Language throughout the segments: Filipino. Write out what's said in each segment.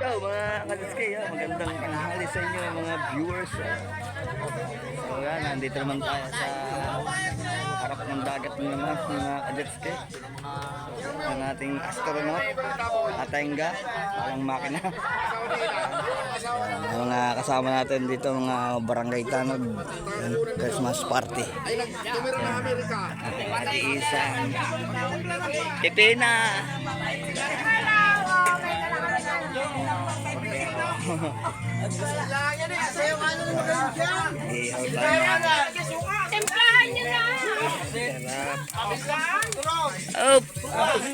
Yo, mga kaliske, yo, magandang tanghali sa inyo mga viewers. ah. So yan, nandito naman tayo sa harap ng dagat ng naman mga kaliske. So, ang ating astronaut, Atenga, parang makina. Ang mga kasama natin dito, mga barangay tanod, Christmas party. Ating ate isang Pipina. Ihaw tayo. Templahan nyo na! Sarap. Op! Ah.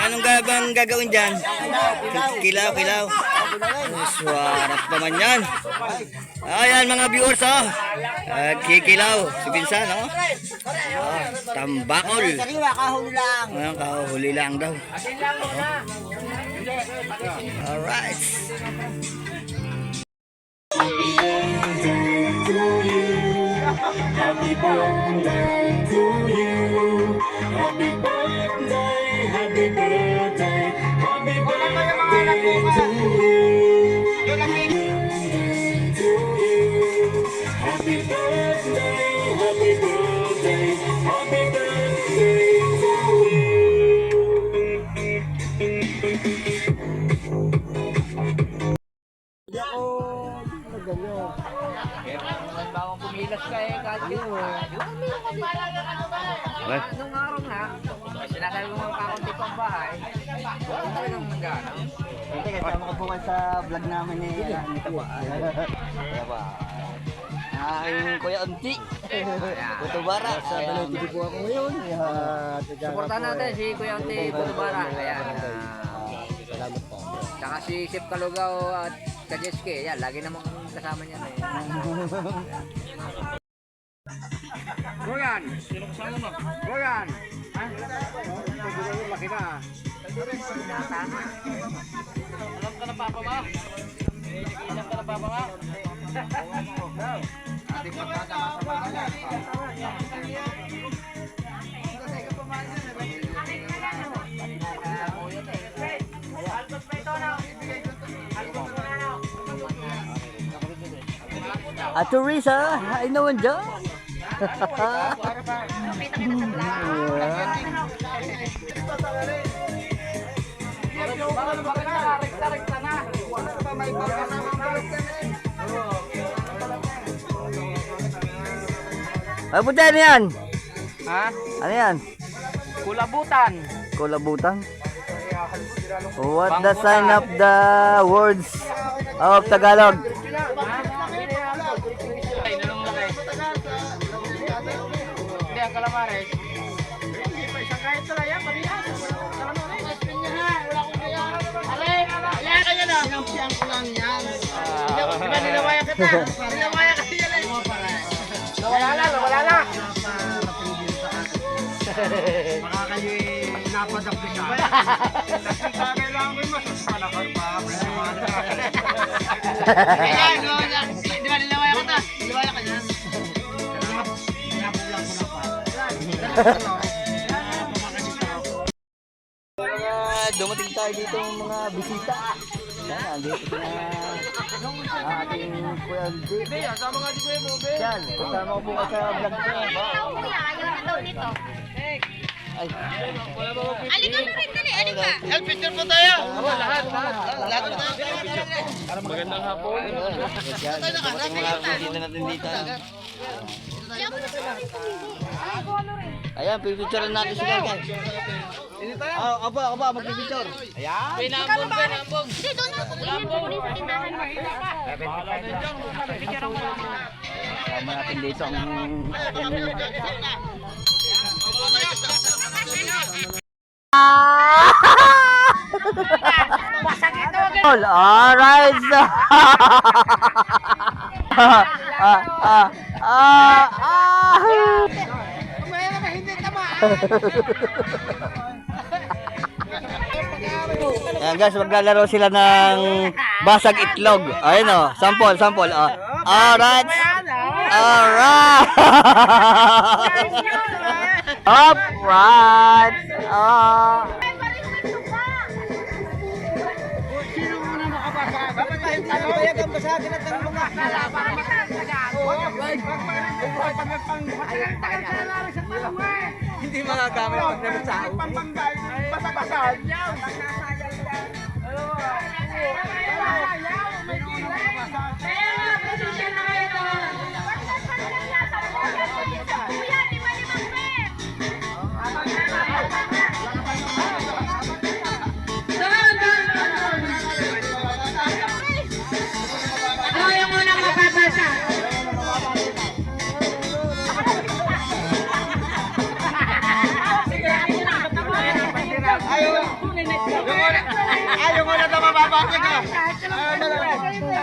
Anong gagawin, gagawin dyan? Kilaw, kilaw. Swarap naman yan. Ayan mga viewers, oh. Uh, kikilaw. Si Pinsan, oh. oh tambakol. Sariwa, kahuli lang. Ayan, kahuli lang daw. Alright. Happy birthday to you. Happy birthday, happy birthday, happy birthday to you. Birthday to you. Happy birthday, happy birthday, happy birthday Hindi, kasama ko bukas sa vlog namin ni, ano, ni Taba. Taba. Aking Kuya Unti. Kutubara. Sa Baloy TV po ako ngayon. Suportahan natin si Kuya Ante Butubara. Ayan. Salamat po. Saka si Sip Kalugao at Kajeske. Yan, lagi namang kasama niya eh. Goyan! Goyan! Ha? Laki na. Alam ka na papa ba? Alam ka na papa ba? Ating magkakama sa bahay. At Teresa, I know one dyan. Ay, puti, ano yan? Ha? Ano yan? Kulabutan. Kulabutan? What the sign of the words of Tagalog? Hindi, ang kalamares. Isang kahit sa laya, pati yan. Sinampiyan ko lang yan. Di ba kita? Nilawayan kasi yan eh. Nawala na, nawala na. Baka kayo eh, napadapin ka. Kailangan mo yung masasalakar pa. Ayan, no, Mga dumating tayo dito ng mga bisita. Yan, andito na ang ating Kuya Andy. Sama nga di ko yung movie. Yan, kasama ko po kayo sa vlog ko. Kuya, ayaw na daw nito. Ay, Alika na rin, dali, alika. Picture po tayo. lahat, lahat. Lahat na tayo. magandang hapon. Yan, mga bisita natin dito. Kaya mo na sa Ayan, pipicturean natin sila guys. Oh, aba, aba, magpipicture. Ayan. Pinambog, pinambog. Hindi, doon na. Mo. Kasama natin dito ang All right. ah, ah, ah, ah, ah. Ayan guys, maglalaro sila ng basag itlog. Ayun o, sample, sample. Oh. Alright. Alright. Alright. Oh. Hindi na bayag ang basagin at ang mga nagpang... hindi magagamit pag nabasao. Pampanggal, basa-basahan. Ayaw mo na ito mababasag ha. Ayaw mo na.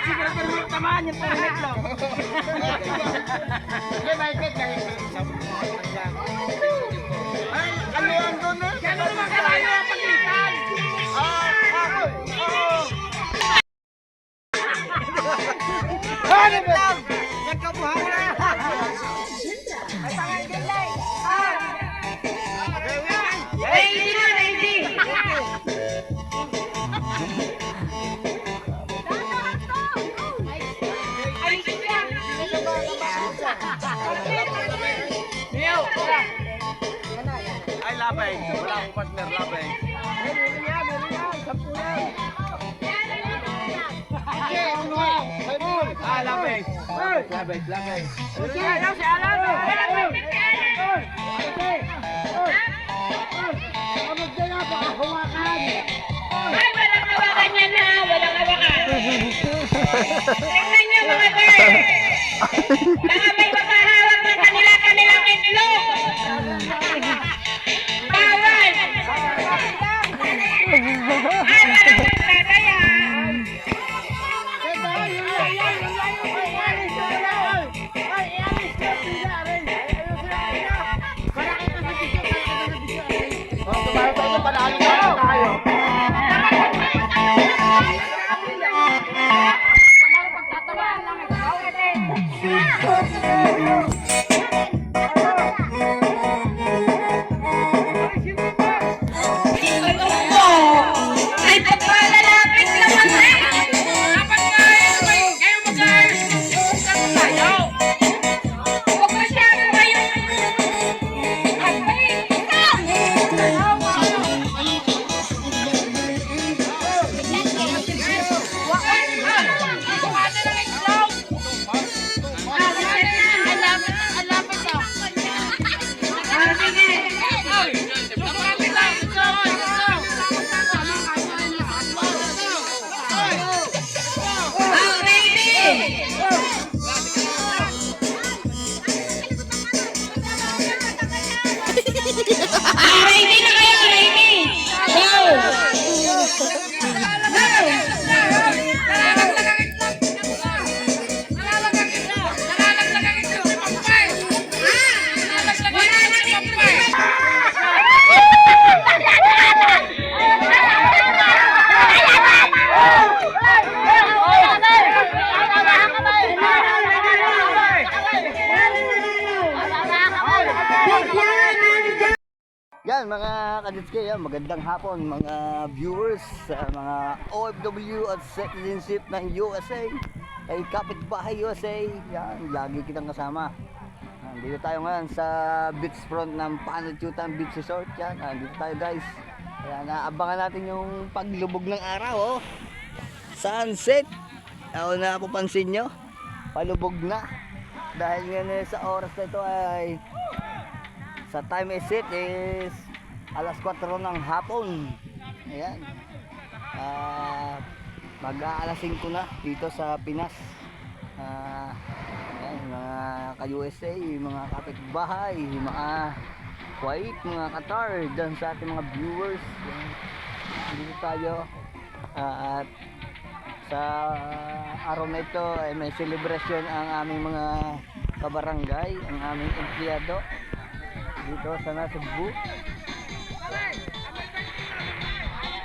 Siguro pero tamaan yung pangit lang. Hindi, mahigpit, mahigpit. Ay, labay. Wala akong partner, labay. Ah, labay. Labay, labay. Ay, walang hawakan yan na. Walang hawakan. Tingnan niyo mga girl. kaditske, yan, magandang hapon mga viewers, sa mga OFW at citizenship ng USA, kay Kapitbahay USA, yan, lagi kitang kasama. Nandito tayo ngayon sa beachfront ng Panututan Beach Resort, yan, nandito tayo guys. Kaya naabangan natin yung paglubog ng araw, oh. Sunset. Ako na papansin nyo, palubog na. Dahil nga sa oras na ito ay sa time is it is alas 4 ng hapon. Ayan. Ah, mag-aalas 5 na dito sa Pinas. Ah, ayan, mga ka-USA, mga kapitbahay, mga Kuwait, mga Qatar, dyan sa ating mga viewers. Ayan. Dito tayo. Ah, at sa araw na ito ay may celebration ang aming mga kabarangay, ang aming empleyado dito sa Nasugbu.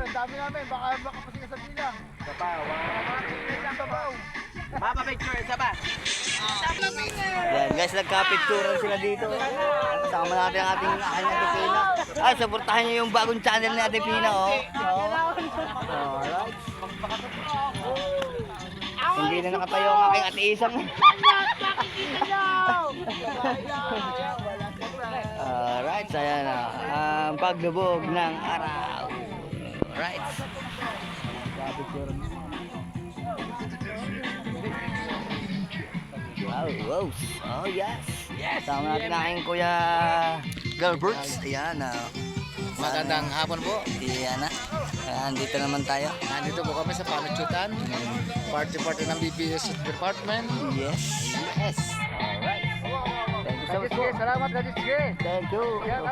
ang dami namin. Baka baka pa sila sa bilang. Sabaw. Sabaw. Mama picture, isa ba? Yan guys, nagka-picturean sila dito. Kasama natin ang ating aking Ate Pina. Ay, supportahan niyo yung bagong channel ni Ate Pina, oh. oh. Alright. Hindi na nakatayo ang aking Ate Isang. Alright, ayan na. Ang paglubog ng araw. Alright. Wow, wow. Oh, yes. Yes. Tama natin aking kuya Girlbirds. Ayan, ah. Magandang hapon po. Ayan na. Ayan, dito naman tayo. Nandito po kami sa Panuchutan. Party-party ng BPS Department. Yes. Yes. Alright. Thank you so much po. Salamat, Gadis. Thank you. Sa ano.